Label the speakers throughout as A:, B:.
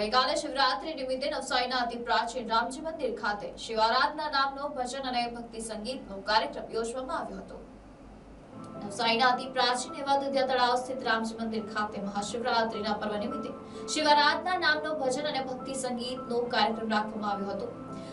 A: ગઈકાલે શિવરાત્રી નિમિત્તે નવસારીના અતિ પ્રાચીન રામજી મંદિર ખાતે શિવારાધના નામનો ભજન અને ભક્તિ સંગીતનો કાર્યક્રમ યોજવામાં આવ્યો હતો. નવસારીના અતિ પ્રાચીન એવા દુધિયા તળાવ સ્થિત રામજી મંદિર ખાતે મહાશિવરાત્રીના પર્વ નિમિત્તે શિવારાધના નામનો ભજન અને ભક્તિ સંગીતનો કાર્યક્રમ રાખવામાં આવ્યો હતો.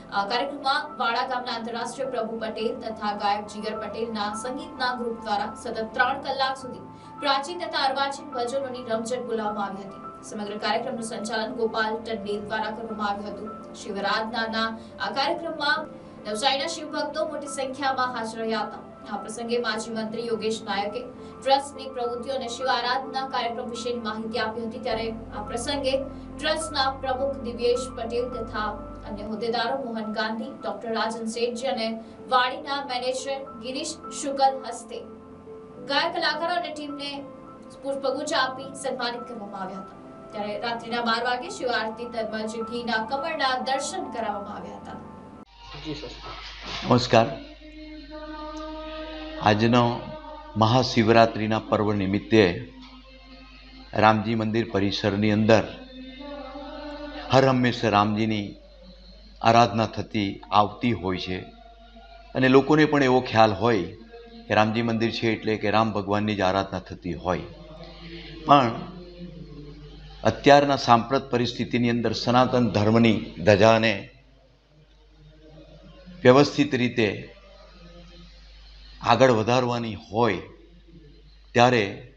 A: આ કાર્યક્રમમાં વાડા ગામના આંતરરાષ્ટ્રીય પ્રભુ પટેલ તથા ગાયક જીગર પટેલના સંગીતના ગ્રુપ દ્વારા સતત ત્રણ કલાક સુધી પ્રાચીન તથા અર્વાચીન ભજનોની રમઝટ બોલાવવામાં આવી હતી. સમગ્ર કાર્યક્રમનું સંચાલન ગોપાલ ટંડેલ દ્વારા કરવામાં આવ્યું હતું. શિવરાધનાના આ કાર્યક્રમમાં નવસારીના શિવભક્તો મોટી સંખ્યામાં હાજર રહ્યા હતા. આ પ્રસંગે માજી મંત્રી યોગેશ નાયકે ટ્રસ્ટની પ્રવૃત્તિઓ અને શિવ આરાધના કાર્યક્રમ વિશેની માહિતી આપી હતી. ત્યારે આ પ્રસંગે ટ્રસ્ટના પ્રમુખ દિવ્યેશ પટેલ તથા અન્ય હોદ્દેદારો મોહન ગાંધી, ડોક્ટર રાજન શેઠજી અને વાડીના મેનેજર ગિરીશ શુકલ હસ્તે ગાયક કલાકારો અને ટીમને પુષ્પગુચ્છ આપી સન્માનિત કરવામાં આવ્યા હતા. ત્યારે રાત્રિના બાર વાગે શિવ આરતી તેમજ ઘીના કમળના દર્શન કરાવવામાં આવ્યા હતા.
B: નમસ્કાર. આજનો મહાશિવરાત્રિના પર્વ નિમિત્તે રામજી મંદિર પરિસરની અંદર હર હંમેશા રામજીની આરાધના થતી આવતી હોય છે. અને લોકોને પણ એવો ખ્યાલ હોય કે રામજી મંદિર છે એટલે કે રામ ભગવાનની જ આરાધના થતી હોય. પણ અત્યારના સાંપ્રત પરિસ્થિતિની અંદર સનાતન ધર્મની ધજાને વ્યવસ્થિત રીતે આગળ વધારવાની હોય ત્યારે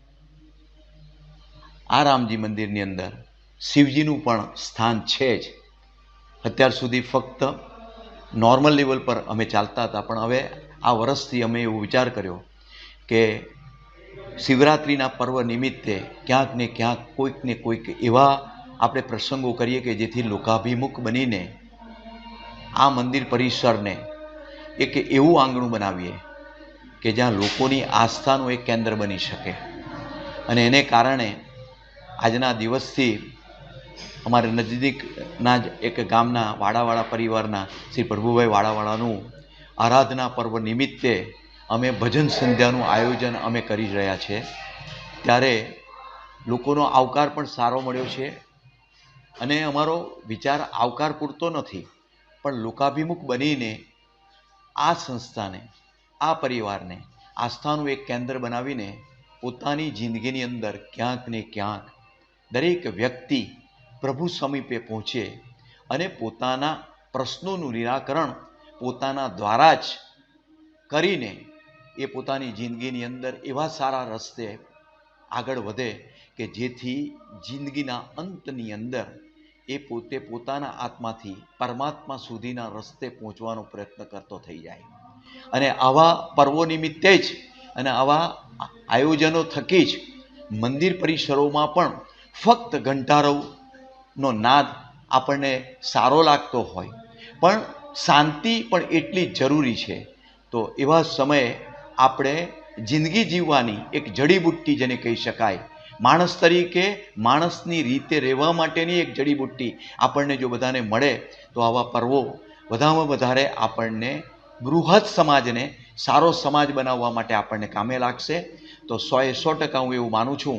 B: આ રામજી મંદિરની અંદર શિવજીનું પણ સ્થાન છે જ. અત્યાર સુધી ફક્ત નોર્મલ લેવલ પર અમે ચાલતા હતા, પણ હવે આ વર્ષથી અમે એવો વિચાર કર્યો કે શિવરાત્રિના પર્વ નિમિત્તે ક્યાંક ને ક્યાંક કોઈક ને કોઈક એવા આપણે પ્રસંગો કરીએ કે જેથી લોકાભિમુખ બનીને આ મંદિર પરિસરને એક એવું આંગણું બનાવીએ કે જ્યાં લોકોની આસ્થાનું એક કેન્દ્ર બની શકે. અને એને કારણે આજના દિવસથી અમારે નજીકના જ એક ગામના વાડાવાળા પરિવારના શ્રી પ્રભુભાઈ વાડાવાળાનું આરાધના પર્વ નિમિત્તે અમે ભજન સંધ્યાનું આયોજન અમે કરી રહ્યા છે. ત્યારે લોકોનો આવકાર પણ સારો મળ્યો છે અને અમારો વિચાર આવકાર પૂરતો નથી, પણ લોકાભિમુખ બનીને આ સંસ્થાને, આ પરિવારને, આસ્થાનું એક કેન્દ્ર બનાવીને પોતાની જિંદગીની અંદર ક્યાંક ને ક્યાંક દરેક વ્યક્તિ પ્રભુ સમીપે પહોંચે અને પોતાના પ્રશ્નોનું નિરાકરણ પોતાના દ્વારા જ કરીને એ પોતાની જિંદગીની અંદર એવા સારા રસ્તે આગળ વધે કે જેથી જિંદગીના અંતની અંદર એ પોતે પોતાના આત્માથી પરમાત્મા સુધીના રસ્તે પહોંચવાનો પ્રયત્ન કરતો થઈ જાય. અને આવા પર્વો નિમિત્તે જ અને આવા આયોજનો થકી જ મંદિર પરિસરોમાં પણ ફક્ત ઘંટારવનો નાદ આપણને સારો લાગતો હોય. પણ શાંતિ પણ એટલી જરૂરી છે. તો એવા સમયે આપણે જિંદગી જીવવાની એક જડીબુટ્ટી જેને કહી શકાય. માણસ તરીકે માણસની રીતે રહેવા માટેની એક જડીબુટ્ટી આપણને જો બધાને મળે તો આવા પર્વો વધારેમાં વધારે આપણને બૃહદ સમાજને સારો સમાજ બનાવવા માટે આપણને કામે લાગશે. તો સોએ સો ટકા હું એવું માનું છું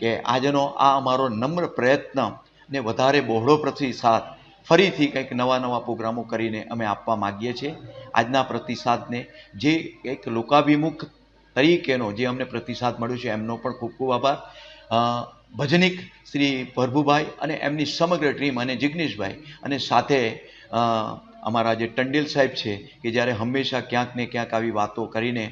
B: કે આજનો આ અમારો નમ્ર પ્રયત્ન ને વધારે બહોળો પ્રતિસાદ ફરીથી કંઈક નવા નવા પ્રોગ્રામો કરીને અમે આપવા માગીએ છીએ. આજના પ્રતિસાદને જે એક લોકાભિમુખ તરીકેનો જે અમને પ્રતિસાદ મળ્યો છે, એમનો પણ ખૂબ ખૂબ આભાર. ભજનિક શ્રી પ્રભુભાઈ અને એમની સમગ્ર ટીમ અને જિગ્નેશભાઈ અને સાથે અમારા જે ટંડેલ સાહેબ છે કે જ્યારે હંમેશા ક્યાંક ને ક્યાંક આવી વાતો કરીને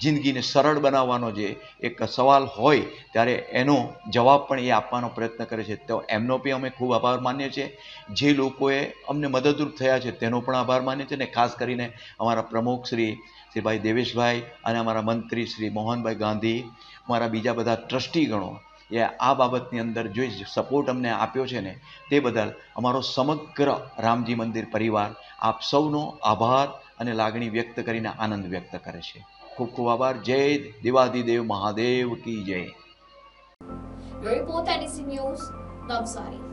B: જિંદગીને સરળ બનાવવાનો જે એક સવાલ હોય, ત્યારે એનો જવાબ પણ એ આપવાનો પ્રયત્ન કરે છે. તો એમનો પણ અમે ખૂબ આભાર માનીએ છીએ. જે લોકોએ અમને મદદરૂપ થયા છે, તેનો પણ આભાર માનીએ છીએ. અને ખાસ કરીને અમારા પ્રમુખ શ્રી શ્રી ભાઈ દેવેશભાઈ અને અમારા મંત્રી શ્રી મોહનભાઈ ગાંધી, અમારા બીજા બધા ટ્રસ્ટીગણો, એ આ બાબતની અંદર જે સપોર્ટ અમને આપ્યો છે ને, તે બદલ અમારો સમગ્ર રામજી મંદિર પરિવાર આપ સૌનો આભાર અને લાગણી વ્યક્ત કરીને આનંદ વ્યક્ત કરે છે. ખૂબ ખૂબ આભાર. જય દેવાદિદેવ મહાદેવ કી જય.
A: પોતાની ન્યૂઝ નવસારી